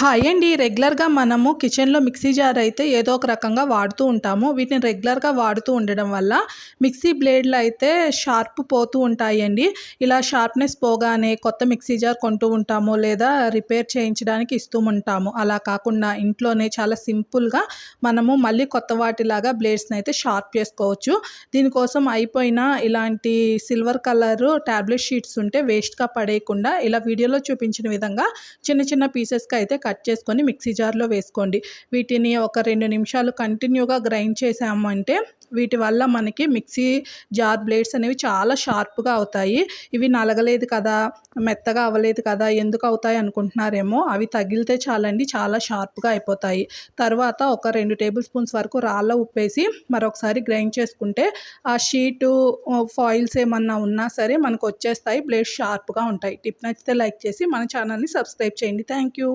Hi అండి. రెగ్యులర్గా మనము కిచెన్లో మిక్సీ జార్ అయితే ఏదో ఒక రకంగా వాడుతూ ఉంటాము. వీటిని రెగ్యులర్గా వాడుతూ ఉండడం వల్ల మిక్సీ బ్లేడ్లు అయితే షార్ప్ పోతూ ఉంటాయండి. ఇలా షార్ప్నెస్ పోగానే కొత్త మిక్సీ జార్ కొంటూ ఉంటాము లేదా రిపేర్ చేయించడానికి ఇస్తూ ఉంటాము. అలా కాకుండా ఇంట్లోనే చాలా సింపుల్గా మనము మళ్ళీ కొత్త వాటిలాగా బ్లేడ్స్ని అయితే షార్ప్ చేసుకోవచ్చు. దీనికోసం అయిపోయిన ఇలాంటి సిల్వర్ కలరు ట్యాబ్లెట్ షీట్స్ ఉంటే వేస్ట్గా పడేయకుండా ఇలా వీడియోలో చూపించిన విధంగా చిన్న చిన్న పీసెస్కి అయితే కట్ చేసుకొని మిక్సీ జార్లో వేసుకోండి. వీటిని ఒక రెండు నిమిషాలు కంటిన్యూగా గ్రైండ్ చేసామంటే వీటి వల్ల మనకి మిక్సీ జార్ బ్లేడ్స్ అనేవి చాలా షార్ప్గా అవుతాయి. ఇవి నలగలేదు కదా మెత్తగా అవ్వలేదు కదా ఎందుకు అవుతాయి అనుకుంటున్నారేమో అవి తగిలితే చాలండి చాలా షార్ప్గా అయిపోతాయి. తర్వాత ఒక రెండు టేబుల్ స్పూన్స్ వరకు రాళ్ళ ఉప్పేసి మరొకసారి గ్రైండ్ చేసుకుంటే ఆ షీటు ఫాయిల్స్ ఏమన్నా ఉన్నా సరే మనకు వచ్చేస్తాయి బ్లేడ్స్ షార్ప్గా ఉంటాయి. టిప్ నచ్చితే లైక్ చేసి మన ఛానల్ని సబ్స్క్రైబ్ చేయండి. Thank you.